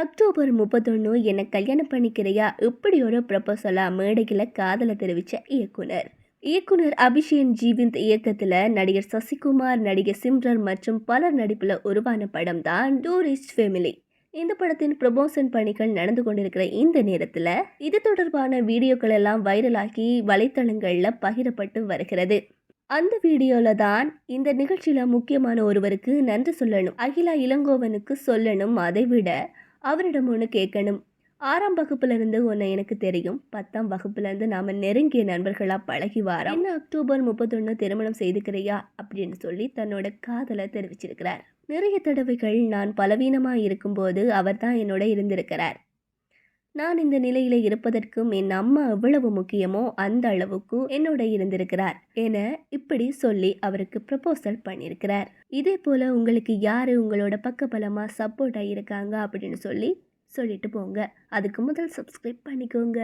October முப்பத்தொன்று என்னை கல்யாணம் பண்ணிக்கிறியா? இப்படி ஒரு ப்ரப்போசலாக மேடையில் காதலை தெரிவித்த இயக்குனர். இயக்குனர் அபிஷேன் ஜீவிந்த் இயக்கத்தில் நடிகர் சசிகுமார் நடிகர் சிம்ரன் மற்றும் பலர் நடிப்பில் உருவான படம் தான் டூரிஸ்ட் ஃபேமிலி இந்த படத்தின் ப்ரொமோஷன் பணிகள் நடந்து கொண்டிருக்கிற இந்த நேரத்தில் இது தொடர்பான வீடியோக்கள் எல்லாம் வைரலாகி வலைத்தளங்களில் பகிரப்பட்டு வருகிறது. அந்த வீடியோவில் தான் இந்த நிகழ்ச்சியில் முக்கியமான ஒருவருக்கு நன்றி சொல்லணும் அகிலா இளங்கோவனுக்கு சொல்லணும். அதை விட அவரிடம் ஒன்று கேட்கணும். ஆறாம் வகுப்புலேருந்து இருந்து எனக்கு தெரியும். பத்தாம் வகுப்புலேருந்து இருந்து நெருங்கிய நண்பர்களாக பழகி வாரம். என்ன அக்டோபர் முப்பத்தொன்று திருமணம் செய்துக்கிறியா? அப்படின்னு சொல்லி தன்னோட காதலை தெரிவிச்சிருக்கிறார். நிறைய தடவைகள் நான் பலவீனமாக இருக்கும்போது அவர் தான் என்னோட இருந்திருக்கிறார். நான் இந்த நிலையில இருப்பதற்கும் என் அம்மா எவ்வளவு முக்கியமோ அந்த அளவுக்கு என்னோட இருந்திருக்கிறார் என இப்படி சொல்லி அவருக்கு ப்ரப்போசல் பண்ணியிருக்கிறார். இதே போல உங்களுக்கு யாரு உங்களோட பக்கபலமா சப்போர்ட் ஆகியிருக்காங்க அப்படின்னு சொல்லி சொல்லிட்டு போங்க. அதுக்கு முதல் சப்ஸ்கிரைப் பண்ணிக்கோங்க.